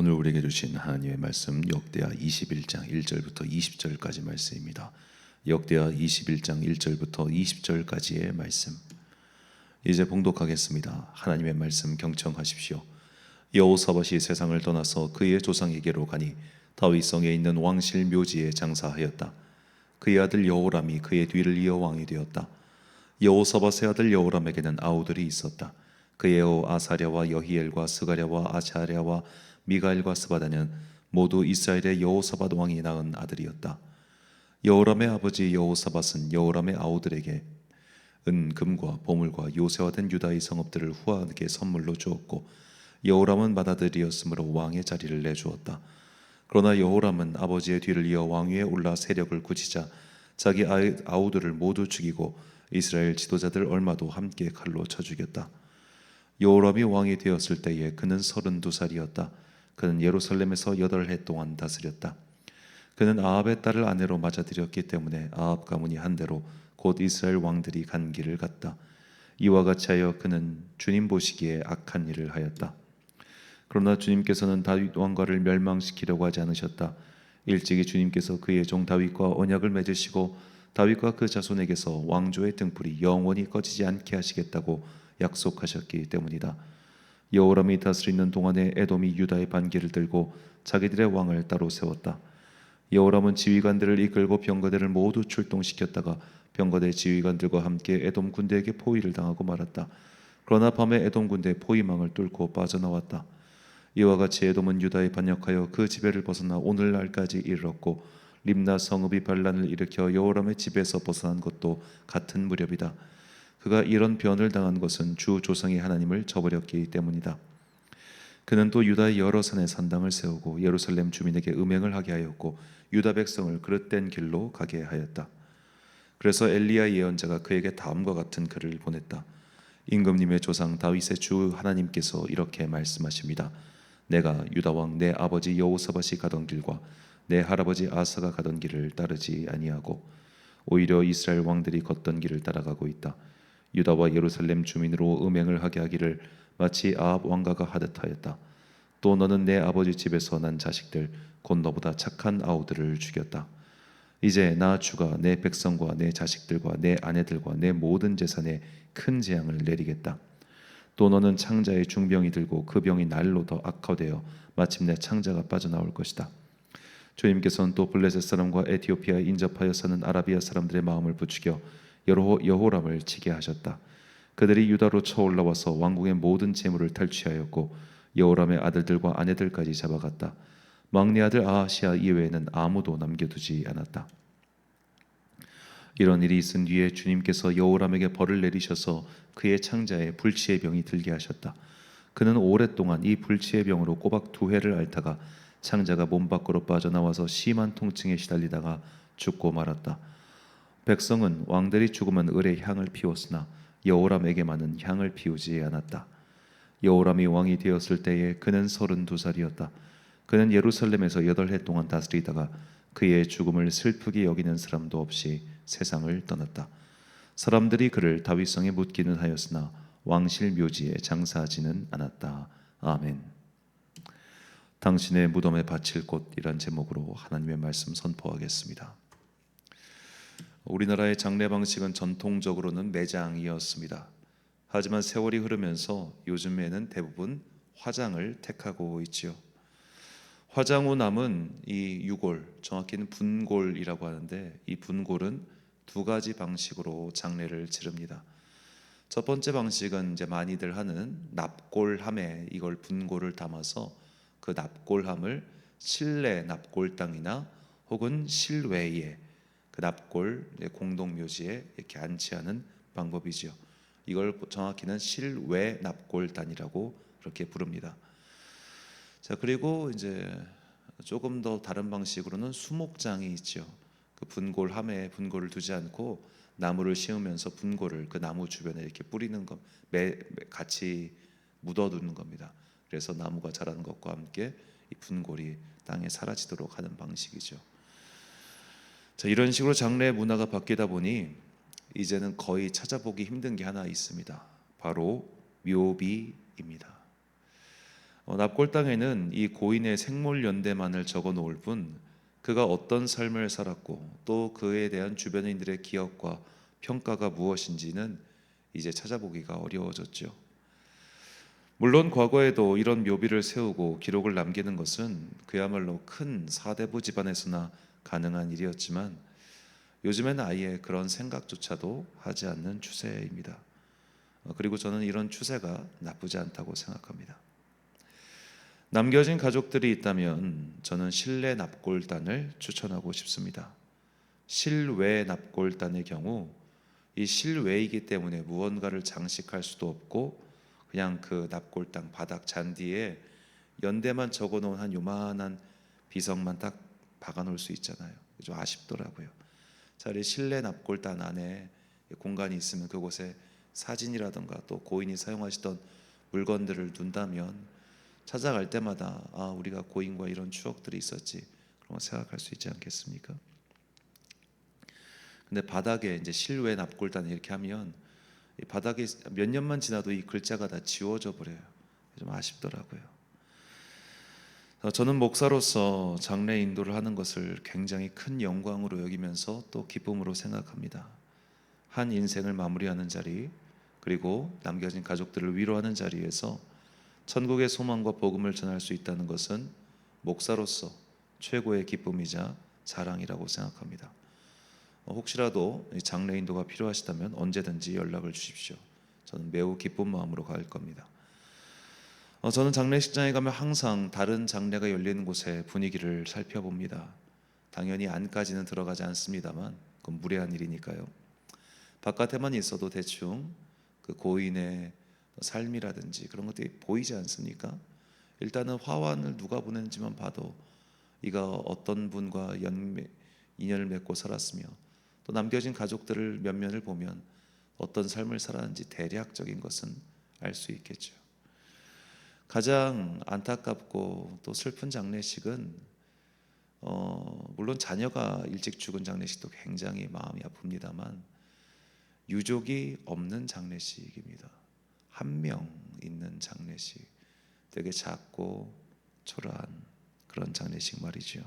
오늘 우리에게 주신 하나님의 말씀 역대하 21장 1절부터 20절까지 말씀입니다. 역대하 21장 1절부터 20절까지의 말씀. 이제 봉독하겠습니다. 하나님의 말씀 경청하십시오. 여호사밧이 세상을 떠나서 그의 조상에게로 가니 다윗 성에 있는 왕실 묘지에 장사하였다. 그의 아들 여호람이 그의 뒤를 이어 왕이 되었다. 여호사밧의 아들 여호람에게는 아우들이 있었다. 그의 어 아사랴와 여히엘과 스가랴와 아샤랴와 미가엘과 스바다는 모두 이스라엘의 여호사밧 왕이 낳은 아들이었다. 여호람의 아버지 여호사밧은 여호람의 아우들에게 은 금과 보물과 요새화된 유다의 성읍들을 후하게 선물로 주었고 여호람은 맏아들이었으므로 왕의 자리를 내주었다. 그러나 여호람은 아버지의 뒤를 이어 왕위에 올라 세력을 굳히자 자기 아우들을 모두 죽이고 이스라엘 지도자들 얼마도 함께 칼로 쳐 죽였다. 여호람이 왕이 되었을 때에 그는 서른두 살이었다. 그는 예루살렘에서 여덟 해 동안 다스렸다. 그는 아합의 딸을 아내로 맞아들였기 때문에 아합 가문이 한 대로 곧 이스라엘 왕들이 간 길을 갔다. 이와 같이 하여 그는 주님 보시기에 악한 일을 하였다. 그러나 주님께서는 다윗 왕가를 멸망시키려고 하지 않으셨다. 일찍이 주님께서 그의 종 다윗과 언약을 맺으시고 다윗과 그 자손에게서 왕조의 등불이 영원히 꺼지지 않게 하시겠다고 약속하셨기 때문이다. 여호람이 다스리는 동안에 에돔이 유다의 반기를 들고 자기들의 왕을 따로 세웠다. 여호람은 지휘관들을 이끌고 병거대를 모두 출동시켰다가 병거대 지휘관들과 함께 에돔 군대에게 포위를 당하고 말았다. 그러나 밤에 에돔 군대 포위망을 뚫고 빠져나왔다. 이와 같이 에돔은 유다에 반역하여 그 지배를 벗어나 오늘날까지 이르렀고 림나 성읍이 반란을 일으켜 여호람의 집에서 벗어난 것도 같은 무렵이다. 그가 이런 변을 당한 것은 주 조상의 하나님을 저버렸기 때문이다. 그는 또 유다의 여러 산에 산당을 세우고 예루살렘 주민에게 음행을 하게 하였고 유다 백성을 그릇된 길로 가게 하였다. 그래서 엘리야 예언자가 그에게 다음과 같은 글을 보냈다. 임금님의 조상 다윗의 주 하나님께서 이렇게 말씀하십니다. 내가 유다 왕 내 아버지 여호사밧이 가던 길과 내 할아버지 아사가 가던 길을 따르지 아니하고 오히려 이스라엘 왕들이 걷던 길을 따라가고 있다. 유다와 예루살렘 주민으로 음행을 하게 하기를 마치 아합 왕가가 하듯 하였다. 또 너는 내 아버지 집에서 난 자식들 곧 너보다 착한 아우들을 죽였다. 이제 나 주가 내 백성과 내 자식들과 내 아내들과 내 모든 재산에 큰 재앙을 내리겠다. 또 너는 창자의 중병이 들고 그 병이 날로 더 악화되어 마침내 창자가 빠져나올 것이다. 주님께서는 또 블레셋 사람과 에티오피아에 인접하여 사는 아라비아 사람들의 마음을 부추겨 여호, 여호람을 치게 하셨다. 그들이 유다로 쳐올라와서 왕궁의 모든 재물을 탈취하였고 여호람의 아들들과 아내들까지 잡아갔다. 막내 아들 아하시아 이외에는 아무도 남겨두지 않았다. 이런 일이 있은 뒤에 주님께서 여호람에게 벌을 내리셔서 그의 창자에 불치의 병이 들게 하셨다. 그는 오랫동안 이 불치의 병으로 꼬박 두 해를 앓다가 창자가 몸 밖으로 빠져나와서 심한 통증에 시달리다가 죽고 말았다. 백성은 왕들이 죽으면 을의 향을 피웠으나 여호람에게만은 향을 피우지 않았다. 여호람이 왕이 되었을 때에 그는 서른두 살이었다. 그는 예루살렘에서 여덟 해 동안 다스리다가 그의 죽음을 슬프게 여기는 사람도 없이 세상을 떠났다. 사람들이 그를 다윗성에 묻기는 하였으나 왕실 묘지에 장사하지는 않았다. 아멘. 당신의 무덤에 바칠 곳이란 제목으로 하나님의 말씀 선포하겠습니다. 우리나라의 장례 방식은 전통적으로는 매장이었습니다. 하지만 세월이 흐르면서 요즘에는 대부분 화장을 택하고 있지요. 화장 후 남은 이 유골, 정확히는 분골이라고 하는데 이 분골은 두 가지 방식으로 장례를 치릅니다. 첫 번째 방식은 이제 많이들 하는 납골함에 이걸 분골을 담아서 그 납골함을 실내 납골당이나 혹은 실외에 그 납골 공동 묘지에 이렇게 안치하는 방법이지요. 이걸 정확히는 실외 납골단이라고 그렇게 부릅니다. 자 그리고 이제 조금 더 다른 방식으로는 수목장이 있죠. 그 분골함에 분골을 두지 않고 나무를 심으면서 분골을 그 나무 주변에 이렇게 뿌리는 것, 매, 매- 같이 묻어두는 겁니다. 그래서 나무가 자라는 것과 함께 이 분골이 땅에 사라지도록 하는 방식이죠. 자 이런 식으로 장례 문화가 바뀌다 보니 이제는 거의 찾아보기 힘든 게 하나 있습니다. 바로 묘비입니다. 어, 납골 땅에는 이 고인의 생물 연대만을 적어 놓을 뿐 그가 어떤 삶을 살았고 또 그에 대한 주변인들의 기억과 평가가 무엇인지는 이제 찾아보기가 어려워졌죠. 물론 과거에도 이런 묘비를 세우고 기록을 남기는 것은 그야말로 큰 사대부 집안에서나 가능한 일이었지만 요즘에는 아예 그런 생각조차도 하지 않는 추세입니다. 어, 그리고 저는 이런 추세가 나쁘지 않다고 생각합니다. 남겨진 가족들이 있다면 저는 실내 납골단을 추천하고 싶습니다. 실외 납골단의 경우 이 실외이기 때문에 무언가를 장식할 수도 없고 그냥 그 납골당 바닥 잔디에 연대만 적어 놓은 한 요만한 비석만 딱 박아놓을 수 있잖아요. 좀 아쉽더라고요. 차라리 실내 납골단 안에 공간이 있으면 그곳에 사진이라든가 또 고인이 사용하시던 물건들을 둔다면 찾아갈 때마다 아 우리가 고인과 이런 추억들이 있었지 그런 거 생각할 수 있지 않겠습니까? 근데 바닥에 이제 실외 납골단 이렇게 하면 이 바닥에 몇 년만 지나도 이 글자가 다 지워져 버려요. 좀 아쉽더라고요. 어, 저는 목사로서 장례 인도를 하는 것을 굉장히 큰 영광으로 여기면서 또 기쁨으로 생각합니다. 한 인생을 마무리하는 자리 그리고 남겨진 가족들을 위로하는 자리에서 천국의 소망과 복음을 전할 수 있다는 것은 목사로서 최고의 기쁨이자 자랑이라고 생각합니다. 어, 혹시라도 이 장례 인도가 필요하시다면 언제든지 연락을 주십시오. 저는 매우 기쁜 마음으로 갈 겁니다. 어, 저는 장례식장에 가면 항상 다른 장례가 열리는 곳의 분위기를 살펴봅니다. 당연히 안까지는 들어가지 않습니다만 그건 무례한 일이니까요. 바깥에만 있어도 대충 그 고인의 삶이라든지 그런 것들이 보이지 않습니까? 일단은 화환을 누가 보냈는지만 봐도 이가 어떤 분과 연 인연을 맺고 살았으며 또 남겨진 가족들을 면면을 보면 어떤 삶을 살았는지 대략적인 것은 알 수 있겠죠. 가장 안타깝고 또 슬픈 장례식은 어, 물론 자녀가 일찍 죽은 장례식도 굉장히 마음이 아픕니다만 유족이 없는 장례식입니다. 한 명 있는 장례식, 되게 작고 초라한 그런 장례식 말이죠.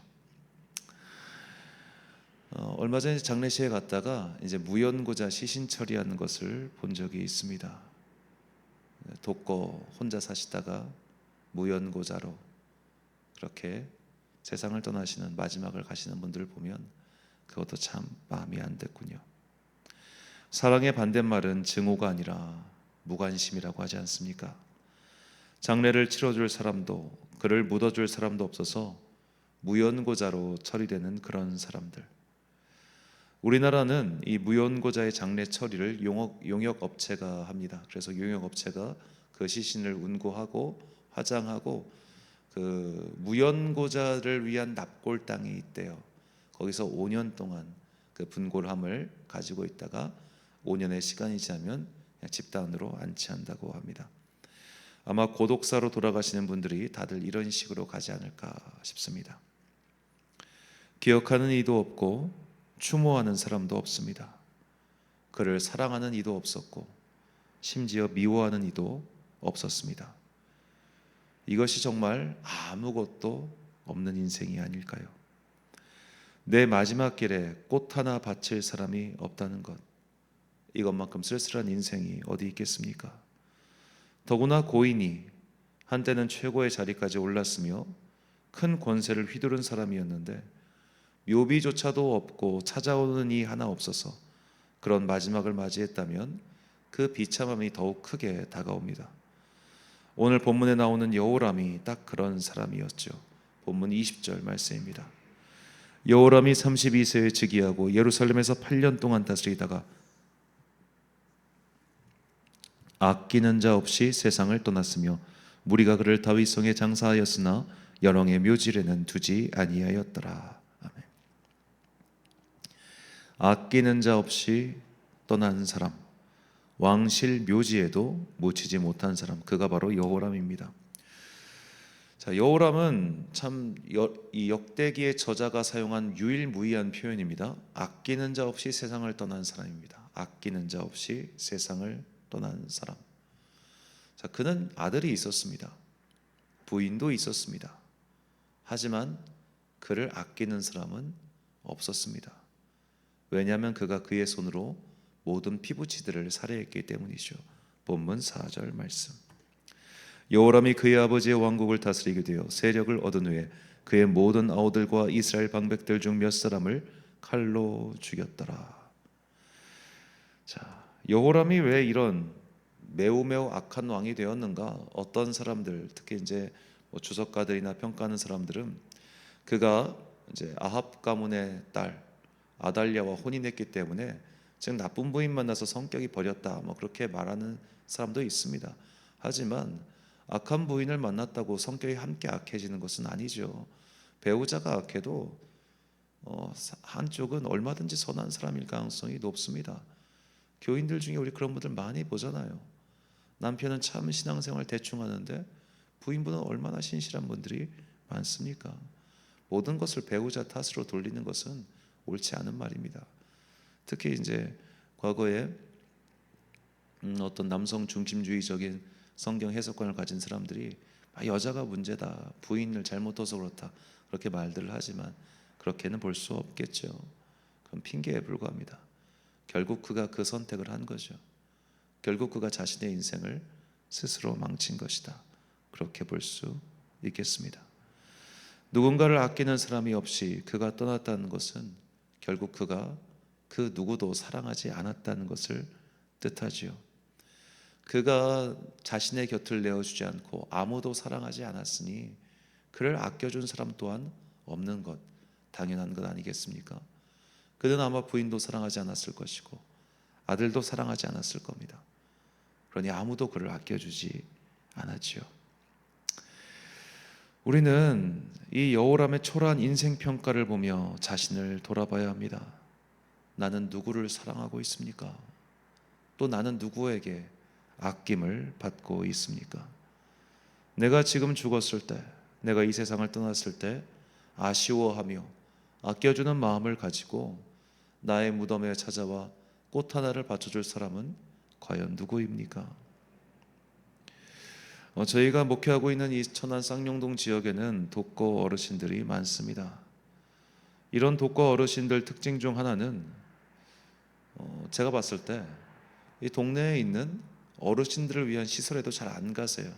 어, 얼마 전에 장례식에 갔다가 이제 무연고자 시신 처리하는 것을 본 적이 있습니다. 독거 혼자 사시다가 무연고자로 그렇게 세상을 떠나시는 마지막을 가시는 분들을 보면 그것도 참 마음이 안 됐군요. 사랑의 반대말은 증오가 아니라 무관심이라고 하지 않습니까? 장례를 치러줄 사람도 그를 묻어줄 사람도 없어서 무연고자로 처리되는 그런 사람들. 우리나라는 이 무연고자의 장례 처리를 용역, 용역 업체가 합니다. 그래서 용역 업체가 그 시신을 운구하고 화장하고 그 무연고자를 위한 납골 땅이 있대요. 거기서 5년 동안 그 분골함을 가지고 있다가 5년의 시간이 지나면 집단으로 안치한다고 합니다. 아마 고독사로 돌아가시는 분들이 다들 이런 식으로 가지 않을까 싶습니다. 기억하는 이도 없고 추모하는 사람도 없습니다. 그를 사랑하는 이도 없었고 심지어 미워하는 이도 없었습니다. 이것이 정말 아무것도 없는 인생이 아닐까요? 내 마지막 길에 꽃 하나 바칠 사람이 없다는 것. 이것만큼 쓸쓸한 인생이 어디 있겠습니까? 더구나 고인이 한때는 최고의 자리까지 올랐으며 큰 권세를 휘두른 사람이었는데 묘비조차도 없고 찾아오는 이 하나 없어서 그런 마지막을 맞이했다면 그 비참함이 더욱 크게 다가옵니다. 오늘 본문에 나오는 여호람이 딱 그런 사람이었죠. 본문 20절 말씀입니다. 여호람이 32세에 즉위하고 예루살렘에서 8년 동안 다스리다가 아끼는 자 없이 세상을 떠났으며 무리가 그를 다윗성에 장사하였으나 연왕의 묘지에는 두지 아니하였더라. 아끼는 자 없이 떠난 사람, 왕실 묘지에도 묻히지 못한 사람, 그가 바로 여호람입니다. 자, 여호람은 참 이 역대기의 저자가 사용한 유일무이한 표현입니다. 아끼는 자 없이 세상을 떠난 사람입니다. 아끼는 자 없이 세상을 떠난 사람. 자, 그는 아들이 있었습니다. 부인도 있었습니다. 하지만 그를 아끼는 사람은 없었습니다. 왜냐하면 그가 그의 손으로 모든 피부치들을 살해했기 때문이죠. 본문 4절 말씀. 여호람이 그의 아버지의 왕국을 다스리게 되어 세력을 얻은 후에 그의 모든 아우들과 이스라엘 방백들 중 몇 사람을 칼로 죽였더라. 자, 여호람이 왜 이런 매우 매우 악한 왕이 되었는가? 어떤 사람들, 특히 이제 뭐 주석가들이나 평가하는 사람들은 그가 이제 아합 가문의 딸 아달랴와 혼인했기 때문에 즉 나쁜 부인 만나서 성격이 버렸다. 뭐 그렇게 말하는 사람도 있습니다. 하지만 악한 부인을 만났다고 성격이 함께 악해지는 것은 아니죠. 배우자가 악해도 어, 한쪽은 얼마든지 선한 사람일 가능성이 높습니다. 교인들 중에 우리 그런 분들 많이 보잖아요. 남편은 참 신앙생활 대충 하는데 부인분은 얼마나 신실한 분들이 많습니까? 모든 것을 배우자 탓으로 돌리는 것은 옳지 않은 말입니다. 특히 이제 과거에 음, 어떤 남성 중심주의적인 성경 해석관을 가진 사람들이 아, 여자가 문제다, 부인을 잘못 둬서 그렇다 그렇게 말들을 하지만 그렇게는 볼 수 없겠죠. 그건 핑계에 불과합니다. 결국 그가 그 선택을 한 거죠. 결국 그가 자신의 인생을 스스로 망친 것이다. 그렇게 볼 수 있겠습니다. 누군가를 아끼는 사람이 없이 그가 떠났다는 것은 결국 그가 그 누구도 사랑하지 않았다는 것을 뜻하지요. 그가 자신의 곁을 내어주지 않고 아무도 사랑하지 않았으니 그를 아껴준 사람 또한 없는 것 당연한 것 아니겠습니까? 그는 아마 부인도 사랑하지 않았을 것이고 아들도 사랑하지 않았을 겁니다. 그러니 아무도 그를 아껴주지 않았지요. 우리는 이 여호람의 초라한 인생 평가를 보며 자신을 돌아봐야 합니다. 나는 누구를 사랑하고 있습니까? 또 나는 누구에게 아낌을 받고 있습니까? 내가 지금 죽었을 때, 내가 이 세상을 떠났을 때 아쉬워하며 아껴주는 마음을 가지고 나의 무덤에 찾아와 꽃 하나를 받쳐줄 사람은 과연 누구입니까? 어, 저희가 목회하고 있는 이 천안 쌍용동 지역에는 독거 어르신들이 많습니다. 이런 독거 어르신들 특징 중 하나는 어, 제가 봤을 때 이 동네에 있는 어르신들을 위한 시설에도 잘 안 가세요.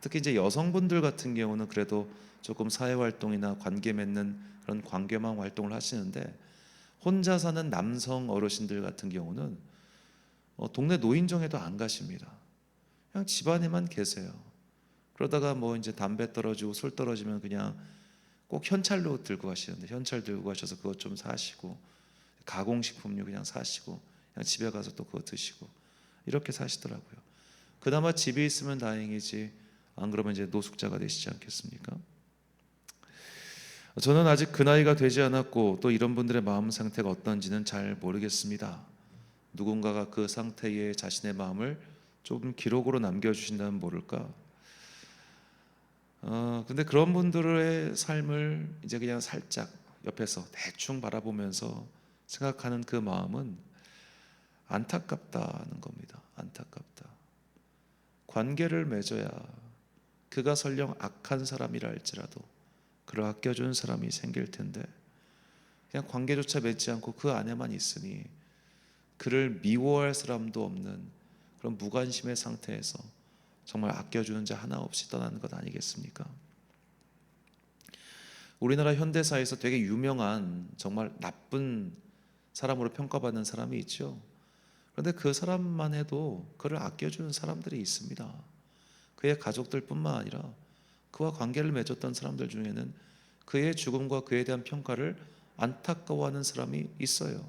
특히 이제 여성분들 같은 경우는 그래도 조금 사회 활동이나 관계 맺는 그런 관계망 활동을 하시는데 혼자 사는 남성 어르신들 같은 경우는 어, 동네 노인정에도 안 가십니다. 그냥 집안에만 계세요. 그러다가 뭐 이제 담배 떨어지고 술 떨어지면 그냥 꼭 현찰로 들고 가시는데 현찰 들고 가셔서 그것 좀 사시고 가공식품류 그냥 사시고 그냥 집에 가서 또 그거 드시고 이렇게 사시더라고요. 그나마 집에 있으면 다행이지 안 그러면 이제 노숙자가 되시지 않겠습니까? 저는 아직 그 나이가 되지 않았고 또 이런 분들의 마음 상태가 어떤지는 잘 모르겠습니다. 누군가가 그 상태의 자신의 마음을 조금 기록으로 남겨주신다면 모를까. 어, 근데 그런 분들의 삶을 이제 그냥 살짝 옆에서 대충 바라보면서 생각하는 그 마음은 안타깝다는 겁니다. 안타깝다. 관계를 맺어야 그가 설령 악한 사람이라 할지라도 그를 아껴준 사람이 생길 텐데 그냥 관계조차 맺지 않고 그 안에만 있으니 그를 미워할 사람도 없는 그런 무관심의 상태에서 정말 아껴주는 자 하나 없이 떠나는 것 아니겠습니까? 우리나라 현대사에서 되게 유명한 정말 나쁜 사람으로 평가받는 사람이 있죠. 그런데 그 사람만 해도 그를 아껴주는 사람들이 있습니다. 그의 가족들뿐만 아니라 그와 관계를 맺었던 사람들 중에는 그의 죽음과 그에 대한 평가를 안타까워하는 사람이 있어요.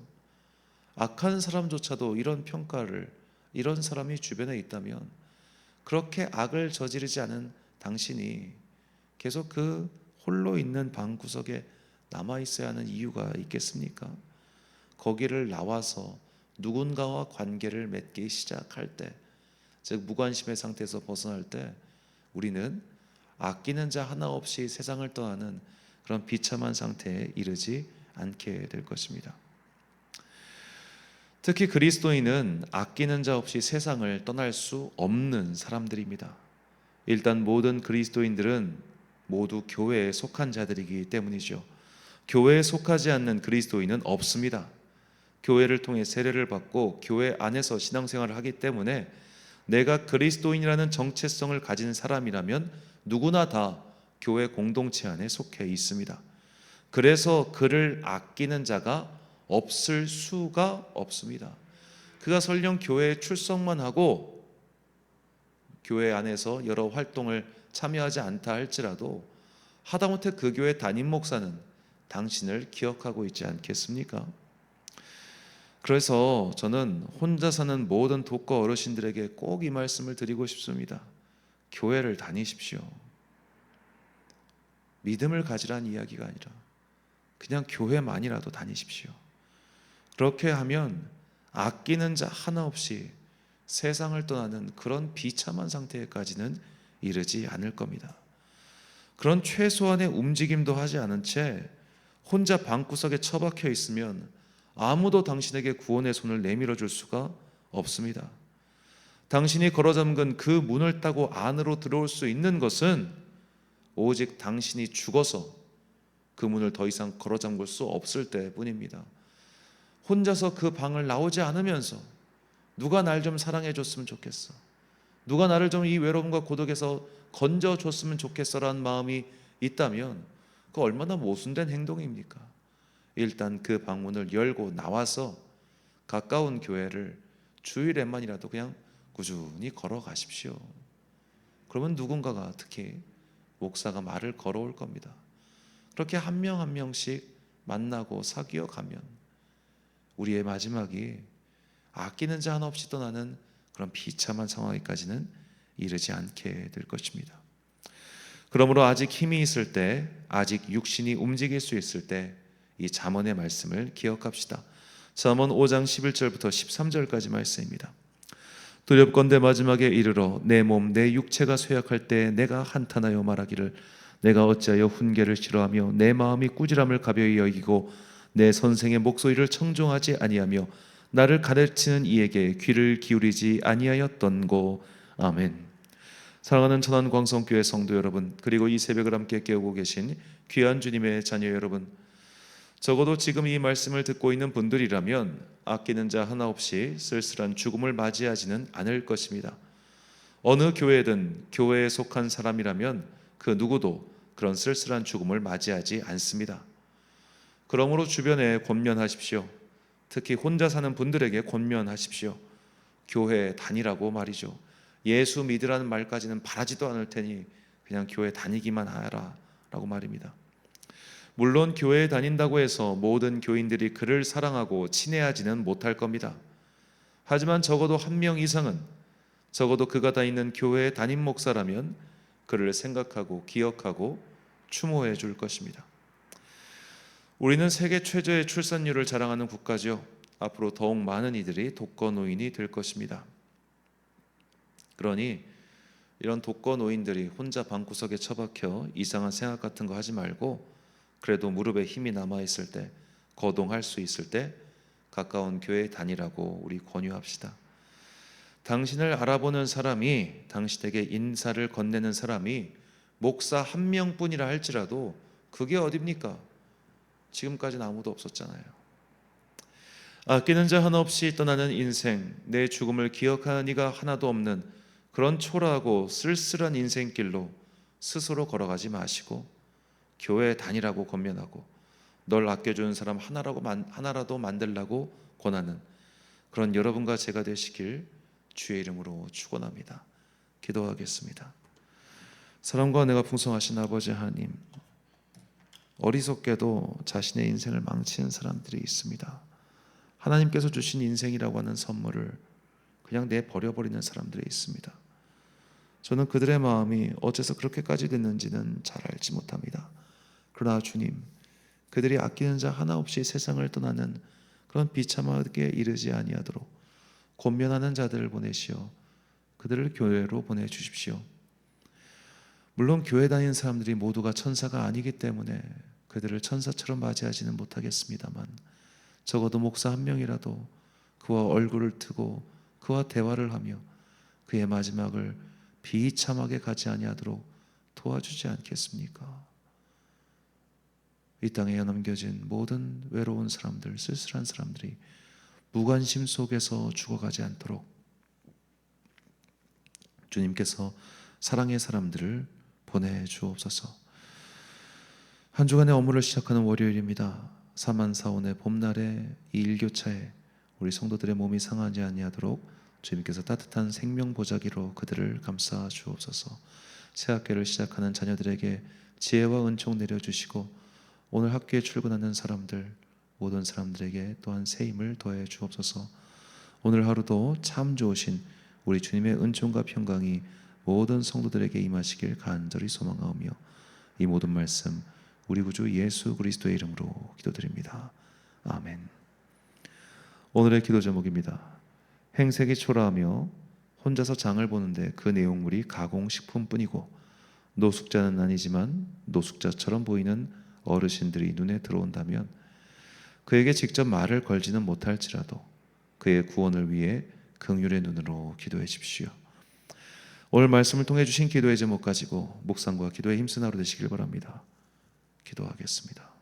악한 사람조차도 이런 평가를 이런 사람이 주변에 있다면 그렇게 악을 저지르지 않은 당신이 계속 그 홀로 있는 방 구석에 남아 있어야 하는 이유가 있겠습니까? 거기를 나와서 누군가와 관계를 맺기 시작할 때, 즉 무관심의 상태에서 벗어날 때 우리는 아끼는 자 하나 없이 세상을 떠나는 그런 비참한 상태에 이르지 않게 될 것입니다. 특히 그리스도인은 아끼는 자 없이 세상을 떠날 수 없는 사람들입니다. 일단 모든 그리스도인들은 모두 교회에 속한 자들이기 때문이죠. 교회에 속하지 않는 그리스도인은 없습니다. 교회를 통해 세례를 받고 교회 안에서 신앙생활을 하기 때문에 내가 그리스도인이라는 정체성을 가진 사람이라면 누구나 다 교회 공동체 안에 속해 있습니다. 그래서 그를 아끼는 자가 없을 수가 없습니다. 그가 설령 교회에 출석만 하고 교회 안에서 여러 활동을 참여하지 않다 할지라도 하다못해 그 교회 담임 목사는 당신을 기억하고 있지 않겠습니까? 그래서 저는 혼자 사는 모든 독거 어르신들에게 꼭 이 말씀을 드리고 싶습니다. 교회를 다니십시오. 믿음을 가지란 이야기가 아니라 그냥 교회만이라도 다니십시오. 그렇게 하면 아끼는 자 하나 없이 세상을 떠나는 그런 비참한 상태까지는 이르지 않을 겁니다. 그런 최소한의 움직임도 하지 않은 채 혼자 방구석에 처박혀 있으면 아무도 당신에게 구원의 손을 내밀어 줄 수가 없습니다. 당신이 걸어 잠근 그 문을 따고 안으로 들어올 수 있는 것은 오직 당신이 죽어서 그 문을 더 이상 걸어 잠글 수 없을 때뿐입니다. 혼자서 그 방을 나오지 않으면서 누가 날 좀 사랑해 줬으면 좋겠어. 누가 나를 좀 이 외로움과 고독에서 건져 줬으면 좋겠어라는 마음이 있다면 그 얼마나 모순된 행동입니까? 일단 그 방문을 열고 나와서 가까운 교회를 주일에만이라도 그냥 꾸준히 걸어가십시오. 그러면 누군가가 특히 목사가 말을 걸어올 겁니다. 그렇게 한 명한 명씩 만나고 사귀어 가면 우리의 마지막이 아끼는 자 하나 없이 떠나는 그런 비참한 상황에까지는 이르지 않게 될 것입니다. 그러므로 아직 힘이 있을 때, 아직 육신이 움직일 수 있을 때 이 잠언의 말씀을 기억합시다. 잠언 5장 11절부터 13절까지 말씀입니다. 두렵건대 마지막에 이르러 내 몸 내 육체가 쇠약할 때 내가 한탄하여 말하기를 내가 어찌하여 훈계를 싫어하며 내 마음이 꾸지람을 가벼이 여기고 내 선생의 목소리를 청종하지 아니하며 나를 가르치는 이에게 귀를 기울이지 아니하였던고 아멘. 사랑하는 천안 광성교회 성도 여러분 그리고 이 새벽을 함께 깨우고 계신 귀한 주님의 자녀 여러분 적어도 지금 이 말씀을 듣고 있는 분들이라면 아끼는 자 하나 없이 쓸쓸한 죽음을 맞이하지는 않을 것입니다. 어느 교회든 교회에 속한 사람이라면 그 누구도 그런 쓸쓸한 죽음을 맞이하지 않습니다. 그러므로 주변에 권면하십시오. 특히 혼자 사는 분들에게 권면하십시오. 교회 다니라고 말이죠. 예수 믿으라는 말까지는 바라지도 않을 테니 그냥 교회 다니기만 하라 라고 말입니다. 물론 교회에 다닌다고 해서 모든 교인들이 그를 사랑하고 친애하지는 못할 겁니다. 하지만 적어도 한 명 이상은 적어도 그가 다니는 교회의 담임 목사라면 그를 생각하고 기억하고 추모해 줄 것입니다. 우리는 세계 최저의 출산율을 자랑하는 국가죠. 앞으로 더욱 많은 이들이 독거 노인이 될 것입니다. 그러니 이런 독거 노인들이 혼자 방구석에 처박혀 이상한 생각 같은 거 하지 말고 그래도 무릎에 힘이 남아 있을 때 거동할 수 있을 때 가까운 교회 다니라고 우리 권유합시다. 당신을 알아보는 사람이 당신에게 인사를 건네는 사람이 목사 한 명뿐이라 할지라도 그게 어딥니까? 지금까지는 아무도 없었잖아요. 아끼는 자 하나 없이 떠나는 인생, 내 죽음을 기억하는 이가 하나도 없는 그런 초라하고 쓸쓸한 인생길로 스스로 걸어가지 마시고 교회 다니라고 권면하고 널 아껴주는 사람 하나라고 하나라도 만들라고 권하는 그런 여러분과 제가 되시길 주의 이름으로 축원합니다. 기도하겠습니다. 사랑과 내가 풍성하신 아버지 하나님 어리석게도 자신의 인생을 망치는 사람들이 있습니다. 하나님께서 주신 인생이라고 하는 선물을 그냥 내 버려버리는 사람들이 있습니다. 저는 그들의 마음이 어째서 그렇게까지 됐는지는 잘 알지 못합니다. 그러나 주님, 그들이 아끼는 자 하나 없이 세상을 떠나는 그런 비참하게 이르지 아니하도록 권면하는 자들을 보내시어 그들을 교회로 보내 주십시오. 물론 교회 다니는 사람들이 모두가 천사가 아니기 때문에 그들을 천사처럼 맞이하지는 못하겠습니다만 적어도 목사 한 명이라도 그와 얼굴을 트고 그와 대화를 하며 그의 마지막을 비참하게 가지 아니하도록 도와주지 않겠습니까? 이 땅에 남겨진 모든 외로운 사람들, 쓸쓸한 사람들이 무관심 속에서 죽어가지 않도록 주님께서 사랑의 사람들을 보내 주옵소서. 한 주간의 업무를 시작하는 월요일입니다. 사만사원의 봄날에 이 일교차에 우리 성도들의 몸이 상하지 아니하도록 주님께서 따뜻한 생명 보자기로 그들을 감싸 주옵소서. 새 학기를 시작하는 자녀들에게 지혜와 은총 내려 주시고 오늘 학교에 출근하는 사람들 모든 사람들에게 또한 새 힘을 더해 주옵소서. 오늘 하루도 참 좋으신 우리 주님의 은총과 평강이 모든 성도들에게 임하시길 간절히 소망하오며 이 모든 말씀 우리 구주 예수 그리스도의 이름으로 기도드립니다. 아멘. 오늘의 기도 제목입니다. 행색이 초라하며 혼자서 장을 보는데 그 내용물이 가공식품뿐이고 노숙자는 아니지만 노숙자처럼 보이는 어르신들이 눈에 들어온다면 그에게 직접 말을 걸지는 못할지라도 그의 구원을 위해 긍휼의 눈으로 기도해 주십시오. 오늘 말씀을 통해 주신 기도의 제목 가지고 묵상과 기도에 힘쓴 하루 되시길 바랍니다. 기도하겠습니다.